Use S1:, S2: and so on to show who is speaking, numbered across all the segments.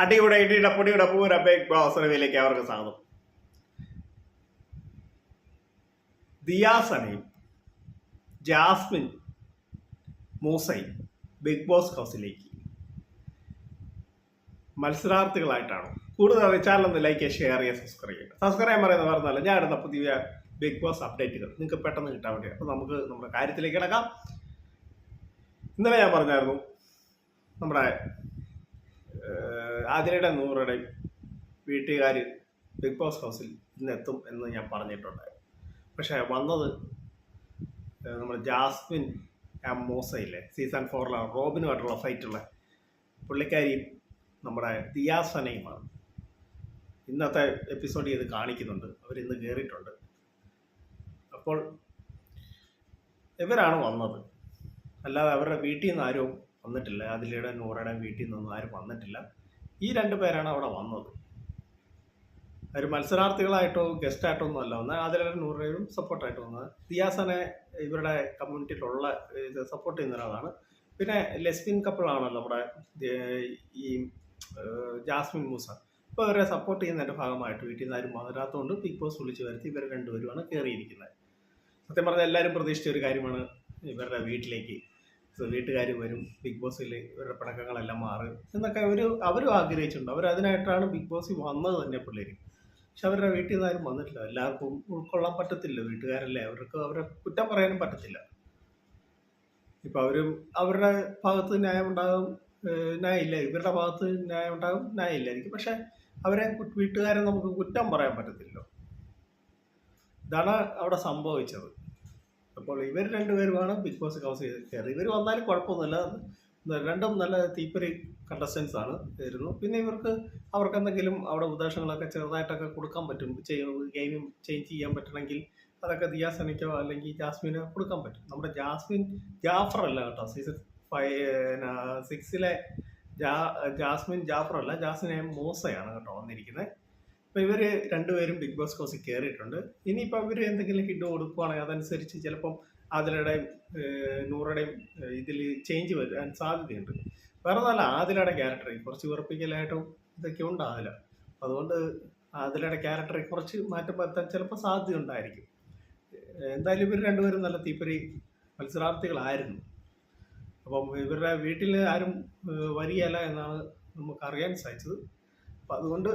S1: അടിയുടെ ഇടിയുടെ പൊടിയുടെ പൂര ബിഗ് ബോസ് റിവ്യൂലേക്ക് അവർക്ക് സ്വാഗതം. ദിയാസനയും ജാസ്മിൻ മൂസയും ബിഗ് ബോസ് ഹൗസിലേക്ക് മത്സരാർത്ഥികളായിട്ടാണ്. കൂടുതൽ ചാനൽ ഒന്ന് ലൈക്ക് ഷെയർ ചെയ്യുക സബ്സ്ക്രൈബ് ചെയ്യുക. സബ്സ്ക്രൈബ് ചെയ്യാൻ പറയുന്നത് പറഞ്ഞല്ല ഞാൻ ഇടുന്ന പുതിയ ബിഗ് ബോസ് അപ്ഡേറ്റുകൾ നിങ്ങൾക്ക് പെട്ടെന്ന് കിട്ടാൻ വേണ്ടി അപ്പോൾ നമുക്ക് നമ്മുടെ കാര്യത്തിലേക്ക് കിടക്കാം. ഇന്നലെ ഞാൻ പറഞ്ഞായിരുന്നു നമ്മുടെ ആതിരയുടെ നൂറുടെ വീട്ടുകാർ ബിഗ് ബോസ് ഹൗസിൽ ഇന്നെത്തും എന്ന് ഞാൻ പറഞ്ഞിട്ടുണ്ടായിരുന്നു. പക്ഷേ വന്നത് നമ്മുടെ ജാസ്മിൻ എം മൂസയില്ലേ? സീസൺ ഫോറിലെ റോബിനുമായിട്ടുള്ള ഫൈറ്റുള്ള പുള്ളിക്കാരിയും നമ്മുടെ ദിയാസനയുമാണ്. ഇന്നത്തെ എപ്പിസോഡ് ഇത് കാണിക്കുന്നുണ്ട്. അവരിന്ന് കയറിയിട്ടുണ്ട് അപ്പോൾ ഇവരാണ് വന്നത്. അല്ലാതെ അവരുടെ വീട്ടിൽ നിന്ന് ആരും വന്നിട്ടില്ല. അതിലൂടെ നൂറയുടെ വീട്ടിൽ നിന്നൊന്നും ആരും വന്നിട്ടില്ല. ഈ രണ്ട് പേരാണ് അവിടെ വന്നത്. അവർ മത്സരാർത്ഥികളായിട്ടോ ഗസ്റ്റായിട്ടോ ഒന്നും അല്ല വന്നത്. അതിലെ നൂറുപേരും സപ്പോർട്ടായിട്ട് വന്നത്. തിയാസനെ ഇവരുടെ കമ്മ്യൂണിറ്റിയിലുള്ള സപ്പോർട്ട് ചെയ്യുന്ന ഒരാളാണ്. പിന്നെ ലെസ്ബിൻ കപ്പിളാണല്ലോ നമ്മുടെ ഈ ജാസ്മിൻ മൂസ. അപ്പോൾ അവരെ സപ്പോർട്ട് ചെയ്യുന്നതിന്റെ ഭാഗമായിട്ട് വീട്ടിൽ നിന്ന് ആരും വരാത്തതുകൊണ്ട് ബിഗ് ബോസ് വിളിച്ച് വരുത്തി ഇവർ രണ്ടുപേരുമാണ് കയറിയിരിക്കുന്നത് സത്യം പറഞ്ഞാൽ എല്ലാവരും പ്രതീക്ഷിച്ച ഒരു കാര്യമാണ് ഇവരുടെ വീട്ടിലേക്ക് വീട്ടുകാർ വരും ബിഗ് ബോസിൽ ഇവരുടെ പിണക്കങ്ങളെല്ലാം മാറും എന്നൊക്കെ അവർ അവരും ആഗ്രഹിച്ചിട്ടുണ്ട്. അവർ അതിനായിട്ടാണ് ബിഗ് ബോസിൽ വന്നത് തന്നെ പിള്ളേർ പക്ഷെ അവരുടെ വീട്ടിൽ നിന്ന് ആരും വന്നിട്ടില്ല. എല്ലാവർക്കും ഉൾക്കൊള്ളാൻ പറ്റത്തില്ല. വീട്ടുകാരല്ലേ? അവർക്ക് അവരെ കുറ്റം പറയാനും പറ്റത്തില്ല. ഇപ്പം അവർ അവരുടെ ഭാഗത്ത് ന്യായം ഉണ്ടാകും ന്യായമില്ല. ഇവരുടെ ഭാഗത്ത് ന്യായം ഉണ്ടാകും ന്യായമില്ലായിരിക്കും പക്ഷെ അവരെ വീട്ടുകാരെ നമുക്ക് കുറ്റം പറയാൻ പറ്റത്തില്ലല്ലോ. ഇതാണ് അവിടെ സംഭവിച്ചത്. അപ്പോൾ ഇവർ രണ്ടുപേരുമാണ് ബിഗ് ബോസ് ഹൗസ് കയറി ഇവർ വന്നാലും കുഴപ്പമൊന്നുമില്ല. രണ്ടും നല്ല തീപ്പരി കണ്ടസ്റ്റൻസ് ആണ് ആയിരുന്നു. പിന്നെ ഇവർക്ക് അവർക്ക് എന്തെങ്കിലും അവിടെ ഉപദേശങ്ങളൊക്കെ ചെറുതായിട്ടൊക്കെ കൊടുക്കാൻ പറ്റും. ഗെയിം ചേഞ്ച് ചെയ്യാൻ പറ്റണമെങ്കിൽ അതൊക്കെ ദിയാസനയ്ക്കോ അല്ലെങ്കിൽ ജാസ്മിനോ കൊടുക്കാൻ പറ്റും. നമ്മുടെ ജാസ്മിൻ ജാഫർ അല്ല കേട്ടോ. സീസൺ ഫൈവ് സിക്സിലെ ജാ ജാസ്മിൻ ജാഫർ അല്ല. ജാസ്മിൻ മൂസയാണ് കേട്ടോ വന്നിരിക്കുന്നത്. അപ്പോൾ ഇവർ രണ്ടുപേരും ബിഗ് ബോസ് കോസിൽ കയറിയിട്ടുണ്ട് ഇനിയിപ്പോൾ ഇവർ എന്തെങ്കിലും ഹിഡ് കൊടുക്കുവാണെങ്കിൽ അതനുസരിച്ച് ചിലപ്പം ആദിലയുടെയും നൂറുടെയും ഇതിൽ ചേഞ്ച് വരാൻ സാധ്യതയുണ്ട്. വേറെ നല്ല ആദിലയുടെ ക്യാരക്ടർ കുറച്ച് വെറുപ്പിക്കലായിട്ടും ഇതൊക്കെ ഉണ്ട് ആദില. അതുകൊണ്ട് ആദിലയുടെ ക്യാരക്ടറിൽ കുറച്ച് മാറ്റം വരുത്താൻ ചിലപ്പോൾ സാധ്യത ഉണ്ടായിരിക്കും എന്തായാലും ഇവർ രണ്ടുപേരും നല്ല തീപ്പരി മത്സരാർത്ഥികളായിരുന്നു. അപ്പം ഇവരുടെ വീട്ടിൽ ആരും വരികയല്ല എന്നാണ് നമുക്ക് അറിയാൻ സാധിച്ചത്. അപ്പം അതുകൊണ്ട്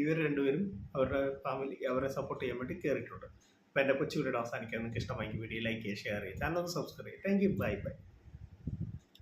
S1: ഇവർ രണ്ടുപേരും അവരുടെ ഫാമിലി അവരെ സപ്പോർട്ട് ചെയ്യാൻ വേണ്ടി കയറിയിട്ടുണ്ട് അപ്പോൾ എന്റെ കൊച്ചു വീടിയുടെ അവസാനിക്കാൻ നിങ്ങൾക്ക് ഇഷ്ടമായി വീഡിയോ ലൈക്ക് ചെയ്യുക ഷെയർ ചെയ്യുക ചാനൽ സബ്സ്ക്രൈബ് ചെയ്യുക. Thank you bye bye